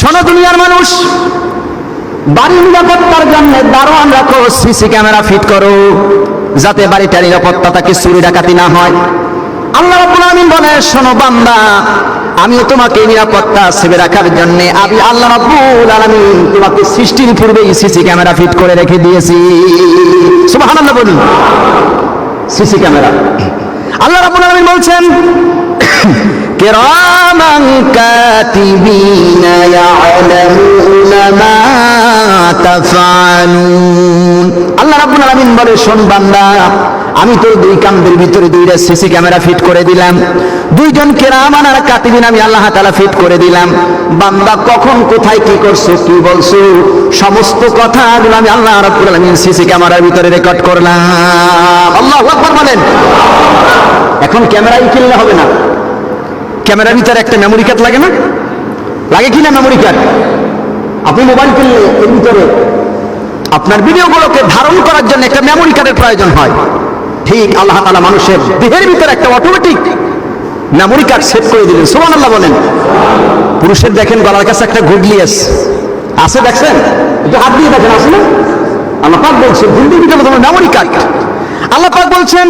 শোনো দুনিয়ার মানুষ বাড়ির নিরাপত্তার জন্য দারোয়ান রাখো, সিসি ক্যামেরা ফিট করো, যাতে বাড়িটার নিরাপত্তা তাকে চুরি ডাকাতি না হয়। আল্লাহ রাব্বুল আলামিন বলে, শোনো বান্দা, আমিও তোমাকে নিরাপত্তা সেবে রাখার জন্য আমি আল্লাহ রাব্বুল আলামিন তোমাকে সৃষ্টির পূর্বেই সিসি ক্যামেরা ফিট করে রেখে দিয়েছি। সুবহানাল্লাহ বলি সিসি ক্যামেরা। আল্লাহ রাব্বুল আলামিন বলছেন কিরামান কাতিবিনা ইয়ালামুনা মা তাফআলুন আল্লাহ রাব্বুল আলামিন বলে, শোন বান্দা, আমি তোর দুই কামদের ভিতরে দুইটা সিসি ক্যামেরা ফিট করে দিলাম। দুইজন কেরামান আর কাতিবিন আমি আল্লাহ তাআলা ফিট করে দিলাম। বান্দা, কখন, কোথায়, কি করছ, কি বলছো? সমস্ত কথাগুলো আমি আল্লাহ রাব্বুল আলামিন সিসি ক্যামেরার ভিতরে রেকর্ড করলাম। আল্লাহু বলেন। এখন ক্যামেরাই কিনলে হবে না। ক্যামেরার ভিতরে একটা মেমোরি কার্ড লাগে না? লাগে কি না মেমোরি কার্ড আপনি মোবাইল কিনলে এর ভিতরে আপনার ভিডিওগুলোকে ধারণ করার জন্য একটা মেমোরি কার্ডের প্রয়োজন হয়। ঠিক আল্লাহ তালা মানুষের দেহের ভিতরে একটা অটোমেটিক মেমোরি কার্ড সেট করে দিলেন। সুবহান আল্লাহ বলেন। পুরুষের দেখেন, গলার কাছে একটা গুডলি আছে আছে দেখছেন? একটু হাত দিয়ে দেখেন না? আল্লাহ পাক বলছেন জিন্দিগি ভিতরে তোমার মেমোরি কার্ড আল্লাহ পাক বলছেন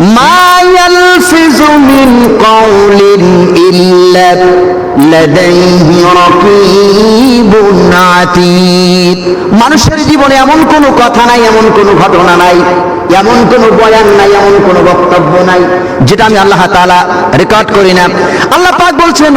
ইয়ালফিজু মিন কাউলিন ইল্লা লাদাইহি রাকিবুন আতীদ। মানুষের জীবনে এমন কোনো কথা নাই, এমন কোনো ঘটনা নাই। এমন কোনো বয়ান নাই, এমন কোনো বক্তব্য নাই, যেটা আমি আল্লাহ তাআলা রেকর্ড করি না। আল্লাহ পাক বলছেন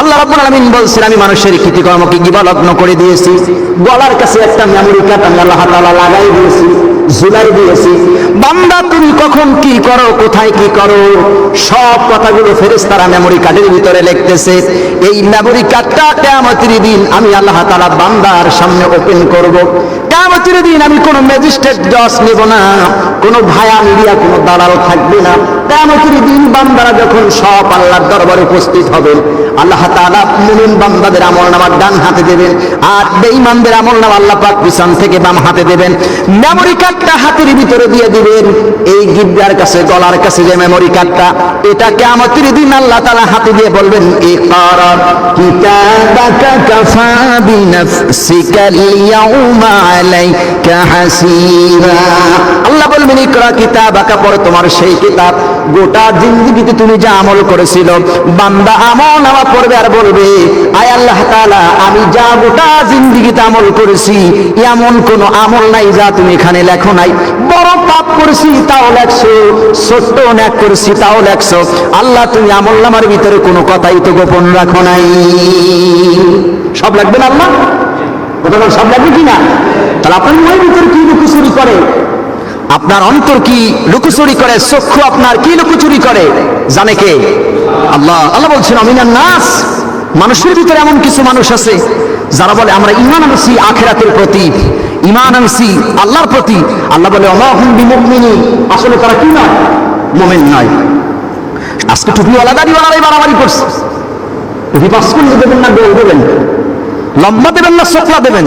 আল্লাহ রাব্বুল আলামিন বলছেন, আমি মানুষের কৃতিকর্মকে গিবালগ্ন করে দিয়েছি। গলার কাছে একটা মেমোরি কার্ড আমি আল্লাহ তাআলা লাগাই দিয়েছি, ঝুলাই দিয়েছি। বান্দা, তুমি কখন কি করো, কোথায় কি করো? সব কথাগুলো ফেরেশতারা মেমোরি কার্ডের ভিতরে লিখতেছে। এই মেমোরি কার্ডটা কিয়ামতের দিন আমি আল্লাহ তাআলা বান্দার সামনে ওপেন করব। কিয়ামতের দিন আমি কোনো ম্যাজিস্ট্রেট জজ নেব না, কোনো ভায়া মিডিয়া কোনো দালাল থাকবে না। কিয়ামতের দিন বান্দারা যখন সব আল্লাহর দরবারে উপস্থিত হবেন আল্লাহ তাআলা মুমিন বান্দাদের আমল নামার ডান হাতে দেবেন আর বেঈমানদের আমল নামা আল্লাহ পাক পিছন থেকে বাম হাতে দেবেন। মেমোরি কার্ডটা হাতের ভিতরে দিয়ে দিবেন। এই গিব্বার কাছে, গলার কাছে যে মেমোরি কার্ডটা এটা কিয়ামতের দিন আল্লাহ তাআলা হাতে দিয়ে বলবেন, ইকরা কিতাবাকা কাফা বিনাফসিকা আল-ইয়াউমা আলাইকা হাসিবা। আল্লাহ বলবেন, ইকরা কিতাবাকা, পড়ো তোমার সেই কিতাব। গোটা জিন্দগিতে তুমি যা আমল করেছিল, বান্দা আমল নামা পড়বে আর বলবে, আয় আল্লাহ তাআলা, আমি যা গোটা জিন্দগিতে আমল করেছি, এমন কোন আমল নাই যা তুমি এখানে লেখো নাই। বড় পাপ করেছি, তাও লেখছো ছোট্ট ন্যাক করেছি, তাও লেখছো। আল্লাহ, তুমি আমল নামার ভিতরে কোনো কথাই তো গোপন রাখো নাই। সব লাগবে না আল্লাহ? সব লাগবে কি না তাহলে আপনার ওই ভিতরে কি লুকোচুরি করে? আপনার অন্তর কি লুকোচুরি করে, চক্ষু আপনার কি লুকোচুরি করে? জানে কে? আল্লাহ। আল্লাহ বলছেন অমিনার নাস। মানুষের ভিতরে এমন কিছু মানুষ আছে, যারা বলে, আমরা ইমান আনছি আখেরাতের প্রতি ইমান আনছি আল্লাহর প্রতি। আল্লাহ বলে, অমাহুম বিমুমিনী আসলে তারা কি নয়? মোমেন নয়। আজকে টুপিওয়ালা দাড়িওয়ালারাই বাড়াবাড়ি করছে। টুপি পাস করলে দেবেন না, গোল দেবেন। লম্বা দেবেন না, চোখলা দেবেন।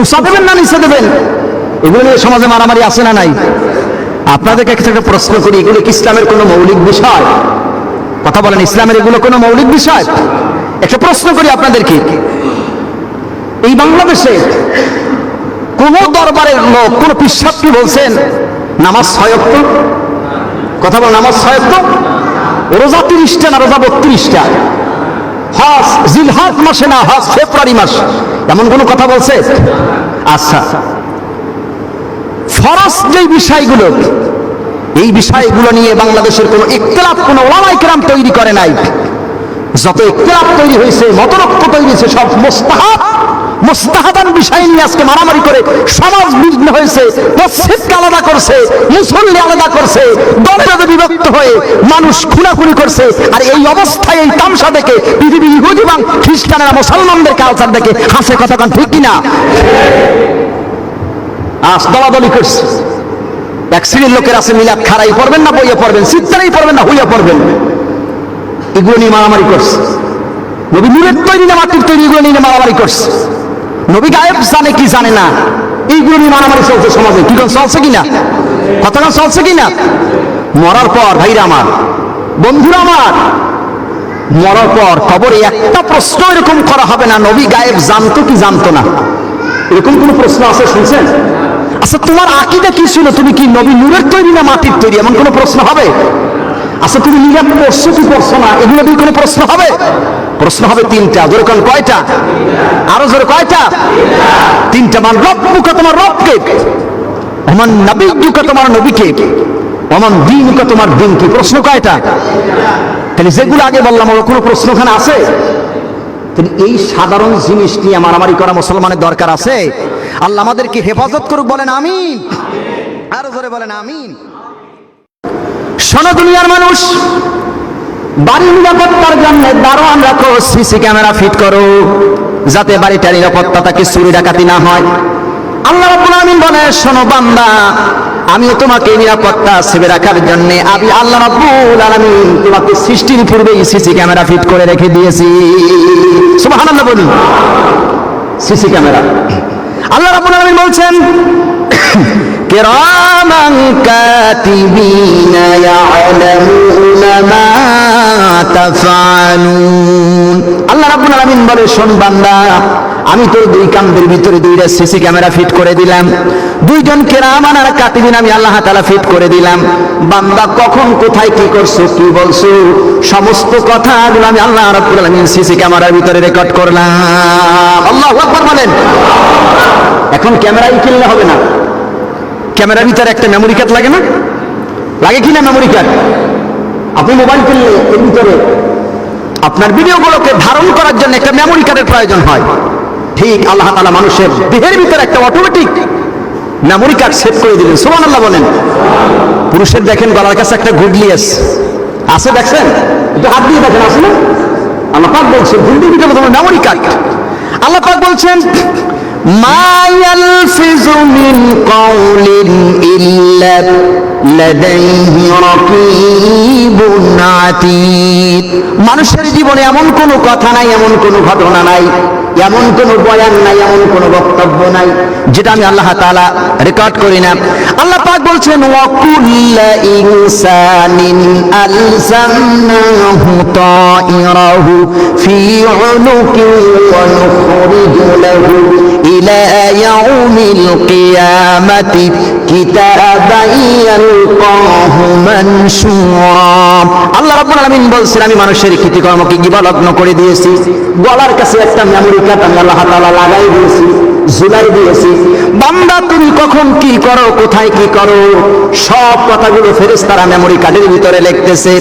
উষা দেবেন না, নিচে দেবেন। এগুলো নিয়ে সমাজে মারামারি আছে না নাই? আপনাদেরকে একটা প্রশ্ন করি, এগুলো কি ইসলামের কোনো মৌলিক বিষয়? কথা বলেন, ইসলামের এগুলো কোনো মৌলিক বিষয়? একটা প্রশ্ন করি আপনাদেরকে। এই বাংলাদেশে কোন দরবারের লোক, কোন পিসাব কি বলছেন, নামাজ ছয়ক্ত কথা বল নামাজ ছয়ক্ত রোজা তিরিশটা না রোজা বত্রিশটা? হজ, জিলহাজ মাসে না হজ, ফেব্রুয়ারি মাস? এমন কোনো কথা বলছে? আচ্ছা। ফরজ যে বিষয়গুলো, এই বিষয়গুলো নিয়ে বাংলাদেশের কোনো ইকতলাফ কোনো ওলামাইকরাম তৈরি করে নাই। যত ইকতলাফ তৈরি হয়েছে মতরক্ষ তৈরি হয়েছে, সব মোস্তাহাব মোস্তাহাবান বিষয় নিয়ে আজকে মারামারি করে সমাজ বিঘ্ন হয়েছে, মসজিদকে আলাদা করছে, মুসল্লি আলাদা করছে, দলে বিভক্ত হয়ে মানুষ খুনাখুনি করছে। আর এই অবস্থায়, এই তামসা দেখে পৃথিবী ইহুদি এবং খ্রিস্টানেরা মুসলমানদের কালচার দেখে হাসে কথা ঠিক কিনা? আজ দলাদলি করছে। এক শ্রেণির লোকের আছে মিলাদ খারাই পড়বেন না, বইয়ে পড়বেন সিদ্ধারাই পড়বেন না, হইয়া পড়বেন। এগুলো নিয়ে মারামারি করছে। নবী নূরের তৈরি না, মাটির তৈরি, এগুলো নিয়ে মারামারি করছে। নবী গায়েব জানে কি জানে না, এইগুলো নিয়ে মারামারি চলছে সমাজে। কি চলছে কিনা? কতক্ষণ চলছে কিনা? মরার পর, ভাইরা আমার, বন্ধুরা আমার, মরার পর কবরে একটা প্রশ্ন এরকম করা হবে না, নবী গায়েব জানতো কি জানতো না। এরকম কোন প্রশ্ন আছে, শুনছেন? আচ্ছা তোমার আকিদা কি ছিল? তুমি কি নবী নূরের তৈরি না মাটির তৈরি? এমন কোনো প্রশ্ন হবে? আচ্ছা তুমি নিজে পড়ছো কি পড়ছো না? এগুলো দিয়ে কোনো প্রশ্ন হবে? প্রশ্ন হবে তিনটা। জোরে কোন কয়টা? আরও জোরে কয়টা? তিনটা। মান রব্বুকা তোমার রবকে। আমার নবীকে তোমার নবীকে। অমান দিনকে তোমার দিন কি প্রশ্ন কয়টা? তাহলে যেগুলো আগে বললাম ওর কোনো প্রশ্ন ওখানে আছে? তাহলে এই সাধারণ জিনিস নিয়ে মারামারি করা মুসলমানের দরকার আছে। আল্লাহ আমাদেরকে হেফাজত করুক, বলেন আমিন। আরও জোরে বলেন আমিন। শোনো দুনিয়ার মানুষ বাড়ির নিরাপত্তার জন্য দারোয়ান রাখো, সিসি ক্যামেরা ফিট করো, যাতে বাড়িটা নিরাপত্তা তাকে চুরি ডাকাতি না হয়। আল্লাহ রাব্বুল আলামিন বলে, শোনো বান্দা আমিও তোমাকে নিরাপত্তা সেবে রাখার জন্য আমি আল্লাহ রাব্বুল আলামিন তোমাকে সৃষ্টির পূর্বেই সিসি ক্যামেরা ফিট করে রেখে দিয়েছি। সুবহানাল্লাহ বলি। CC camera. আল্লাহ রাব্বুল আলামিন বলছেন, কিরামান কাতিবিনা ইয়ালামুনা মা তাফআলুন আল্লাহ রাব্বুল আলামিন বলে, শোন বান্দা আমি তোর দুই কামদের ভিতরে দুইটা সিসি ক্যামেরা ফিট করে দিলাম। দুইজন কেরামান আর কাতিবিন আমি আল্লাহ তালা ফিট করে দিলাম। বান্দা কখন কোথায় কি করছ, কি বলছো? সমস্ত কথা কথাগুলো আমি আল্লাহ রাব্বুল সিসি ক্যামেরার ভিতরে রেকর্ড করলাম। আল্লাহু আকবার বলেন। এখন ক্যামেরাই কিনলে হবে না। ক্যামেরার ভিতরে একটা মেমোরি কার্ড লাগে না? লাগে কি না মেমোরি কার্ড আপনি মোবাইল কিনলে এর ভিতরে আপনার ভিডিওগুলোকে ধারণ করার জন্য একটা মেমোরি কার্ডের প্রয়োজন হয়। ঠিক আল্লাহ তালা মানুষের দেহের ভিতরে একটা অটোমেটিক মেমোরি কার্ড সেট করে দিলেন সুমান আল্লাহ বলেন পুরুষের দেখেন গলার কাছে একটা গুডলি আছে আছে দেখছেন একটু হাত দিয়ে দেখেন আছে না আল্লাহ পাক বলছেন গুডলির ভিতরে তোমার মেমোরি কার্ড আল্লাহ পাক বলছেন ما يلفظ من قول إلا لديه رقيب عتيد মানুষের জীবনে এমন কোনো কথা নাই এমন কোনো ঘটনা নাই এমন কোনো বয়ান নাই এমন কোনো বক্তব্য নাই। যেটা আমি আল্লাহ তাআলা রেকর্ড করি না। আল্লাহ পাক বলছেন আল্লাহ রাব্বুল বলছেন, আমি মানুষের কৃতিকর্মকে গিবালগ্ন করে দিয়েছি। গলার কাছে একটা মেমোরি কার্ড আমি আল্লাহ তাআলা লাগাই দিয়েছি। জুলাই দিয়েছি। বান্দা, তুমি কখন কি করো, কোথায় কি করো? সব কথাগুলো ফেরেস তারা মেমোরি কার্ডের ভিতরে লিখতেছে।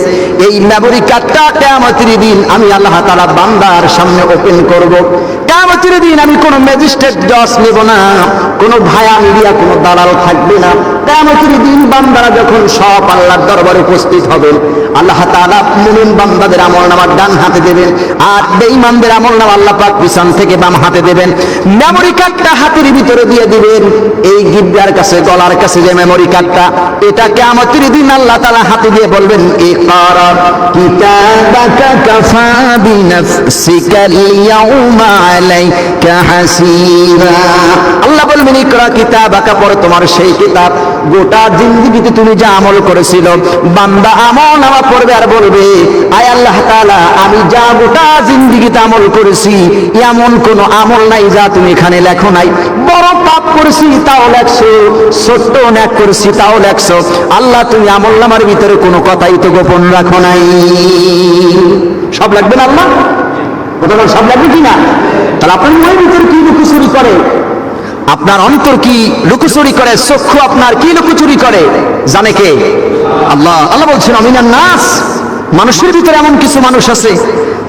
এই মেমোরি কার্ডটা কেমতির দিন আমি আল্লাহ তালা বান্দার সামনে ওপেন করব। কেমতির দিন আমি কোনো ম্যাজিস্ট্রেট জজ নেব না, কোনো ভায়া মিডিয়া কোনো দালাল থাকবে না। কিয়ামতের দিন বান্দারা যখন সব আল্লাহর দরবারে উপস্থিত হবেন আল্লাহ তাআলা মুমিন বান্দাদের আমলনামা ডান হাতে দেবেন আর বেঈমানদের আমলনামা আল্লাহ পাক পিছন থেকে বাম হাতে দেবেন। মেমোরি কার্ডটা হাতের ভিতরে দিয়ে দিবেন। এই গিবদার কাছে, গলার কাছে যে মেমোরি কার্ডটা এটা কিয়ামতের দিন আল্লাহ তাআলা হাতে দিয়ে বলবেন, ইকরা কিতাবাকা কাফা বিনাফসিকা আল-ইয়াউমা আলাইকা হাসিবা আল্লাহ বলবেন, ইকরা কিতাবাকা, পড়ো তোমার সেই কিতাব। গোটা জিন্দগিতে তুমি যা আমল করেছিল, বান্দা আমল নামা পড়বে আর বলবে, আয় আল্লাহ তাআলা, আমি যা গোটা জিন্দগিতে আমল করেছি, এমন কোন আমল নাই যা তুমি এখানে লেখো নাই। বড় পাপ করেছি, তাও লেখছো, ছোট্ট ন্যাক করেছি, তাও লেখছো। আল্লাহ, তুমি আমল নামার ভিতরে কোনো কথাই তো গোপন রাখো নাই। সব লাগবে না আল্লাহ? সব লাগবে কি না? তাহলে আপনার মনের ভিতরে কি লুকোচুরি করে? আপনার অন্তর কি লুকোচুরি করে, চক্ষু আপনার কি লুকোচুরি করে? জানে কে? আল্লাহ। আল্লাহ বলছেন অমিনার নাস। মানুষের ভিতরে এমন কিছু মানুষ আছে,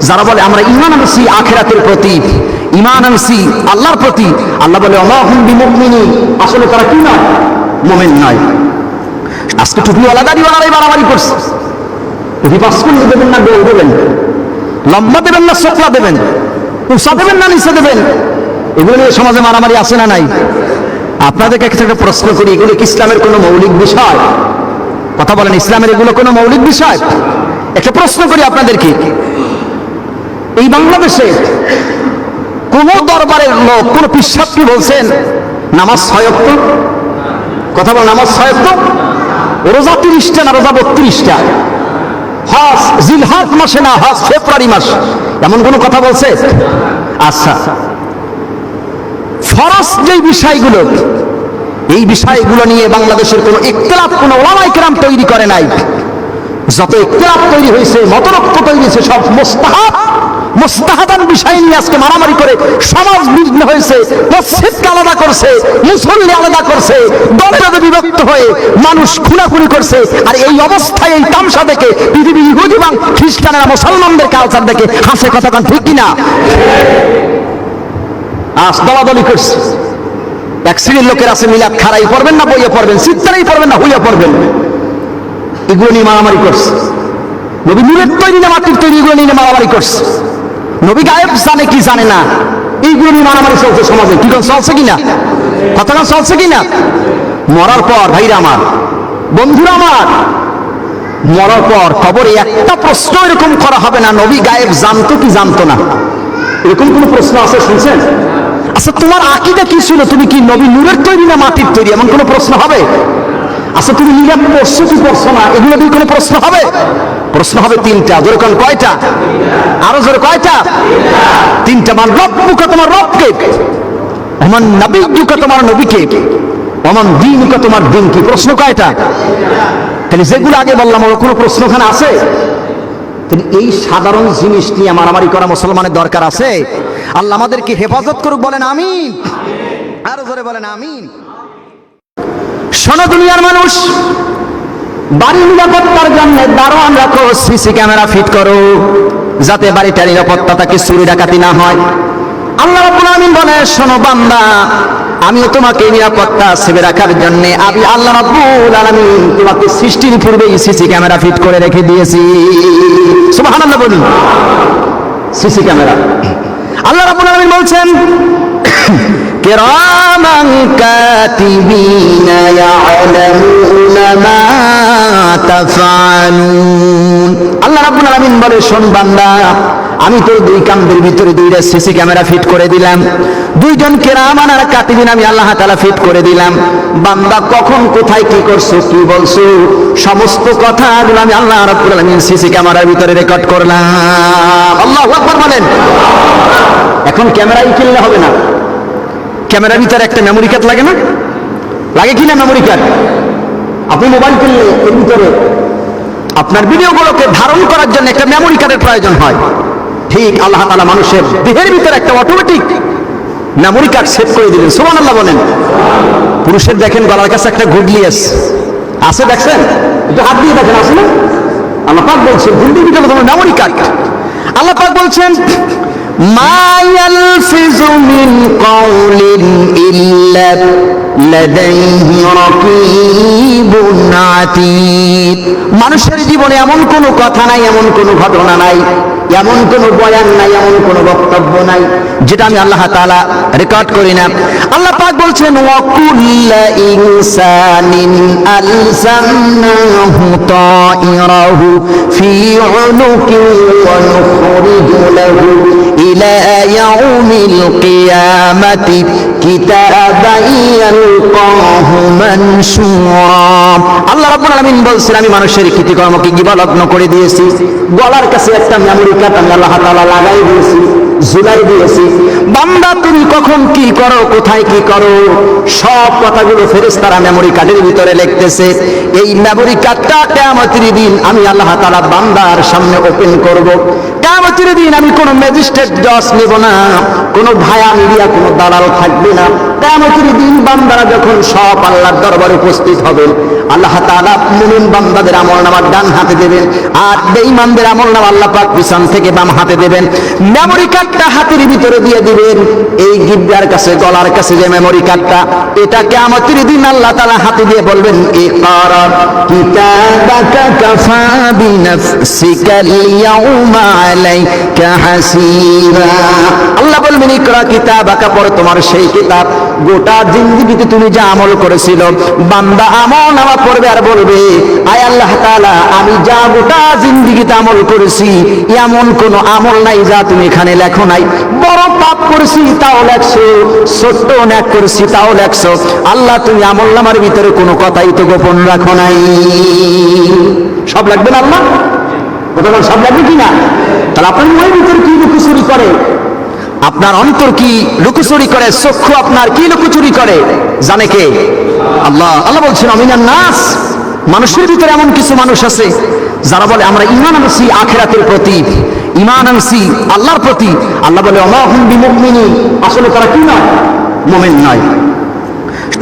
যারা বলে, আমরা ইমান আনছি আখেরাতের প্রতি ইমান আনছি আল্লাহর প্রতি আল্লাহ বলে, অমাহুম বিমুমিনী আসলে তারা কি নয়? মোমেন নয়। আজকে টুপিওয়ালা দাড়িওয়ালারাই বাড়াবাড়ি করছে। টুপি করলে দেবেন না, গোল দেবেন। লম্বা দেবেন না চোখলা দেবেন। উষা দেবেন না, নিচে দেবেন। এগুলো নিয়ে সমাজে মারামারি আছে না নাই? আপনাদেরকে একটা প্রশ্ন করি, এগুলো কি ইসলামের কোনো মৌলিক বিষয়? কথা বলেন, ইসলামের এগুলো কোনো মৌলিক বিষয়? একটা প্রশ্ন করি আপনাদেরকে। এই বাংলাদেশে কোন দরবারের লোক, কোন পিসাব কি বলছেন? নামাজ ছয়ক্ত কথা বল, নামাজ ছয়ক্ত রোজা তিরিশটা না রোজা বত্রিশটা? হজ, জিলহাজ মাসে না, হজ ফেব্রুয়ারি মাস? এমন কোন কথা বলছে? আচ্ছা। ফরজ যে বিষয়গুলো, এই বিষয়গুলো নিয়ে বাংলাদেশের কোনো ইকতলাফ কোনো ওলামাই কেরাম তৈরি করে নাই। যত ইকতলাফ তৈরি হয়েছে মতরক্ত তৈরি হয়েছে, সব মোস্তাহাব, মোস্তাহাদান বিষয় নিয়ে আজকে মারামারি করে সমাজ বিঘ্ন হয়েছে, মসজিদকে আলাদা করছে, মুসল্লি আলাদা করছে দলে দলে বিভক্ত হয়ে মানুষ খুনাখুনি করছে, আর এই অবস্থায় এই তামসা দেখে পৃথিবীর ইহুদি এবং খ্রিস্টানেরা মুসলমানদের কালচার দেখে হাসে কথা ঠিক কিনা? আজ দলাদলি করছে। এক শ্রেণির লোকের আছে, মিলাদ খারাই পড়বেন না, বইয়ে পড়বেন চিত্তারাই পড়বেন না, হইয়া পড়বেন। এগুলো নিয়ে মারামারি করছে। নবী নূরের তৈরি না, মাটির তৈরি, এগুলো নিয়ে মারামারি করছে। নবী গায়েব জানে কি জানে না, এইগুলো নিয়ে মারামারি চলছে সমাজে। কি চলছে কিনা? কথাটা চলছে কিনা? মরার পর, ভাইরা আমার, বন্ধুরা আমার, মরার পর খবরে একটা প্রশ্ন এরকম করা হবে না, নবী গায়েব জানতো কি জানতো না। এরকম কোন প্রশ্ন আছে, শুনছেন? আচ্ছা তোমার আকিদা কি ছিল? তুমি কি নবী নূরের তৈরি না মাটির তৈরি? এমন কোনো প্রশ্ন হবে? আচ্ছা তুমি নিরাপ পড়ছো কি পড়ছো না? এগুলো দিয়ে কোনো প্রশ্ন হবে? প্রশ্ন হবে তিনটা। যেরকম কয়টা? আরও জোরে কয়টা? তিনটা। মান রব্বুকা তোমার রবকে। আমার নবীকে তোমার নবীকে। অমান দিনকে তোমার দিন কি প্রশ্ন কয়টা? তাহলে যেগুলো আগে বললাম, ওর কোনো প্রশ্ন ওখানে আছে? তাহলে এই সাধারণ জিনিস নিয়ে মারামারি করা মুসলমানের দরকার আছে? আল্লাহ আমাদেরকে হেফাজত করুক, বলেন আমিন। আরও জোরে বলেন আমিন। শোনো দুনিয়ার মানুষ বাড়ি নিরাপত্তার জন্য দারোয়ান রাখো, সিসি ক্যামেরা ফিট করো, যাতে বাড়িটা নিরাপত্তা তাকে চুরি ডাকাতি না হয়। আল্লাহ রাব্বুল আমিন বলে, শোনো বান্দা আমিও তোমাকে নিরাপত্তা সেবে রাখার জন্য আমি আল্লাহ রাব্বুল আলামিন তোমাকে সৃষ্টির পূর্বেই সিসি ক্যামেরা ফিট করে রেখে দিয়েছি। সুবহানাল্লাহ বলি সিসি ক্যামেরা। আল্লাহ রাব্বুল আলামিন বলছেন, কিরামান কাতিবিনা ইয়ালামুনা মা তাফআলুন আল্লাহ রাব্বুল আলামিন বলে, শোন বান্দা আমি তোর দুই কামদের ভিতরে দুইটা সিসি ক্যামেরা ফিট করে দিলাম। দুইজন কেরামান আর কাতিবিন আমি আল্লাহ তালা ফিট করে দিলাম। বান্দা কখন কোথায় কি করছ, কি বলছো, সমস্ত কথা কথাগুলো আমি আল্লাহ রাব্বুল আলামিন সিসি ক্যামেরার ভিতরে রেকর্ড করলাম। আল্লাহ বলেন। এখন ক্যামেরাই কিনলে হবে না। ক্যামেরার ভিতরে একটা মেমোরি কার্ড লাগে না? লাগে কি না মেমোরি কার্ড আপনি মোবাইল কিনলে এর ভিতরে আপনার ভিডিওগুলোকে ধারণ করার জন্য একটা মেমোরি কার্ডের প্রয়োজন হয়। ঠিক আল্লাহ তাআলা মানুষের দেহের ভিতরে একটা অটোমেটিক মেমোরি কার্ড সেট করে দিলেন। সুমান আল্লাহ বলেন। পুরুষের দেখেন গলার কাছে একটা গুডলি আছে। আছে দেখছেন? একটু হাত দিয়ে দেখেন আসলে আল্লাহ পাক বলছেন গুডলির ভিতরে তোমার মেমোরি কার্ড আল্লাহ পাক বলছেন, মা ইয়ালফিজু মিন কাউলিন ইল্লা মানুষের জীবনে এমন কোনো কথা নাই, এমন কোনো ঘটনা নাই, এমন কোনো বয়ান নাই, এমন কোনো বক্তব্য নাই, যেটা আমি আল্লাহ তালা রেকর্ড করি না। আল্লাহ পাক বলছেন, ওয়াকুল্লা ইলা ইয়াউমিল কিয়ামাতি কিতাবান ইয়ালকাহু মানশুরা আল্লাহ রাব্বুল আলামিন বলছেন, আমি মানুষের কৃতিকর্মকে গিবালগ্ন করে দিয়েছি। গলার কাছে একটা মেমোরি কার্ড আমি লাগাই দিয়েছি, ঝুলাই দিয়েছি। বান্দা, তুমি কখন কি করো, কোথায় কি করো? সব কথাগুলো ফেরেশতারা মেমোরি কার্ডের ভিতরে লিখতেছে। এই মেমোরি কার্ডটা কিয়ামতের দিন আমি আল্লাহ তাআলা বান্দার সামনে ওপেন করব। কিয়ামতের দিন আমি কোনো ম্যাজিস্ট্রেট জজ নেব না, কোনো ভায়া মিডিয়া কোনো দালাল থাকবে না। কিয়ামতের দিন বান্দারা যখন সব আল্লাহর দরবারে উপস্থিত হবেন আল্লাহ তাআলা মুমিন বান্দাদের আমল নামার ডান হাতে দেবেন, আর বেঈমানদের আমল নামা আল্লাহ পাক পিছন থেকে বাম হাতে দেবেন। মেমোরি কার্ডটা হাতের ভিতরে দিয়ে দিবেন এই গিদ্দার কাছে, গলার কাছে যে মেমোরি কার্ডটা এটা কিয়ামতের দিন আল্লাহ তালা হাতে দিয়ে বলবেন ইকরা কিতাবাকা কাফা বিনাফসিকা আল-ইয়াউমা আলাইকা হাসিবা আল্লাহ বলবেন ইকরা কিতাবাকা তোমার সেই কিতাব। গোটা জিন্দেগিতে তুমি যা আমল করেছিল, বান্দা আমল নামা পড়বে আর বলবে, আয় আল্লাহ তাআলা, আমি যা গোটা জিন্দেগিতে আমল করেছি, এমন কোন আমল নাই যা তুমি এখানে লেখো নাই। বড় পাপ করেছি, তাও লেখছো, ছোট্ট ন্যাক করেছি, তাও লেখছো। আল্লাহ, তুমি আমল নামার ভিতরে কোনো কথাই তো গোপন রাখো নাই। সব লাগবে না আল্লাহ? সব লাগবে কি না? তাহলে আপনার মনের ভিতরে কি লুকোচুরি করে? আপনার অন্তর কি লুকোচুরি করে, চক্ষু আপনার কি লুকোচুরি করে? জানে কে? আল্লাহ। আল্লাহ বলছেন অমিনার নাস। মানুষের ভিতরে এমন কিছু মানুষ আছে, যারা বলে, আমরা ইমান আনছি আখেরাতের প্রতি ইমান আনছি আল্লাহর প্রতি আল্লাহ বলে অমাহুম বিমুমিনী আসলে তারা কি নয়? মোমেন নয়।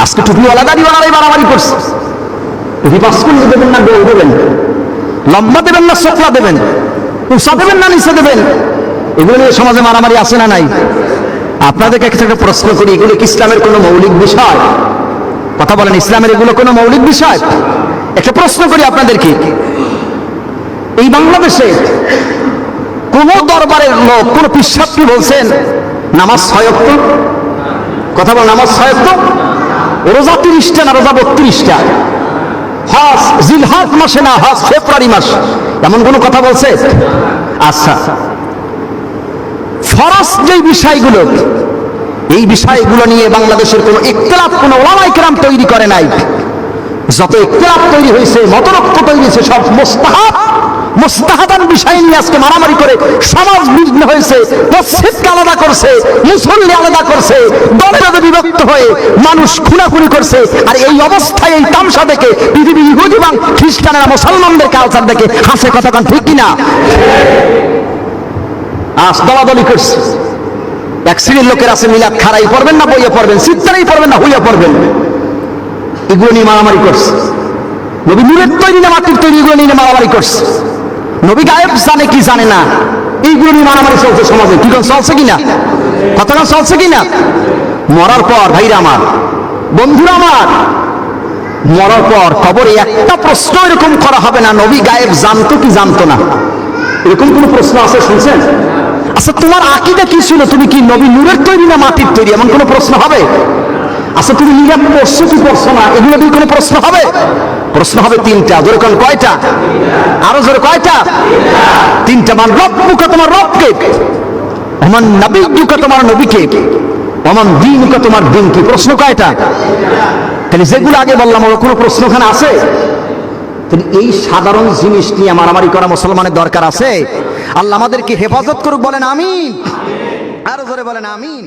আজকে টুপিওয়ালা দাড়িওয়ালারাই বাড়াবাড়ি করছে। টুপি পাস করলে দেবেন না, গোল দেবেন? লম্বা দেবেন না সোকলা দেবেন? উষা দেবেন না, নিচে দেবেন? এগুলো নিয়ে সমাজে মারামারি আছে না নাই? আপনাদেরকে একটা প্রশ্ন করি, এগুলো কি ইসলামের কোনো মৌলিক বিষয়? কথা বলেন, ইসলামের এগুলো কোনো মৌলিক বিষয়? একটা প্রশ্ন করি আপনাদেরকে। এই বাংলাদেশে কোন দরবারের লোক, কোন পিসাবটি বলছেন, নামাজ ছয়ক্ত কথা বল, নামাজ ছয়ক্ত রোজা তিরিশটা না রোজা বত্রিশটা? হজ, জিলহাজ মাসে না, হজ ফেব্রুয়ারি মাস? এমন কোনো কথা বলছে? আচ্ছা। ফরজ যে বিষয়গুলো, এই বিষয়গুলো নিয়ে বাংলাদেশের কোনো ইখতলাফ, কোনো ওলামাই কেরাম তৈরি করে নাই। যত ইখতলাফ তৈরি হয়েছে মতরক্ষ তৈরি হয়েছে, সব মোস্তাহাব মোস্তাহাবান বিষয় নিয়ে আজকে মারামারি করে সমাজ বিঘ্ন হয়েছে, মসজিদকে আলাদা করছে, মুসল্লি আলাদা করছে দলে দলে বিভক্ত হয়ে মানুষ খুনাখুনি করছে। আর এই অবস্থায়, এই তামসা দেখে পৃথিবী ইহুদি এবং খ্রিস্টানেরা, মুসলমানদের কালচার দেখে হাসে কথা ঠিক কিনা? আজ দলাদলি করছে। এক শ্রেণির লোকের আছে, মিলাদ খারাই পড়বেন না, বইয়ে পড়বেন চিত্তারাই পড়বেন না, হইয়া পড়বেন। এগুলো নিয়ে মারামারি করছে। নবী নূরের তৈরি না, মাটির তৈরি, এগুলো নিয়ে মারামারি করছে। নবী গায়েব জানে কি জানে না, এইগুলো নিয়ে মারামারি চলছে সমাজে। কি চলছে কিনা? কথাটা চলছে কিনা? মরার পর, ভাইরা আমার, বন্ধুরা আমার, মরার পর কবরে একটা প্রশ্ন এরকম করা হবে না, নবী গায়েব জানতো কি জানতো না। এরকম কোনো প্রশ্ন আছে, শুনছেন? আচ্ছা তোমার আকিদা কি ছিল? তুমি কি নবী নূরের তৈরি না মাটির তৈরি? এমন কোনো প্রশ্ন হবে? আচ্ছা তুমি নিরাপ পড়ছো কি পড়ছো না? এগুলো দিয়ে কোনো প্রশ্ন হবে? প্রশ্ন হবে তিনটা। জোরে কোন কয়টা? আরও জোরে কয়টা? তিনটা। মান রব্বুকা তোমার রবকে। অমান নবিজ্ঞুকা তোমার নবীকে। অমান দিনুকা তোমার দিন কি প্রশ্ন কয়টা? তাহলে যেগুলো আগে বললাম ওর কোনো প্রশ্ন ওখানে আছে? তাহলে এই সাধারণ জিনিস নিয়ে মারামারি করা মুসলমানের দরকার আছে? আল্লাহ আমাদেরকে হেফাজত করুক বলেন আমিন। আরও জোরে বলেন আমিন।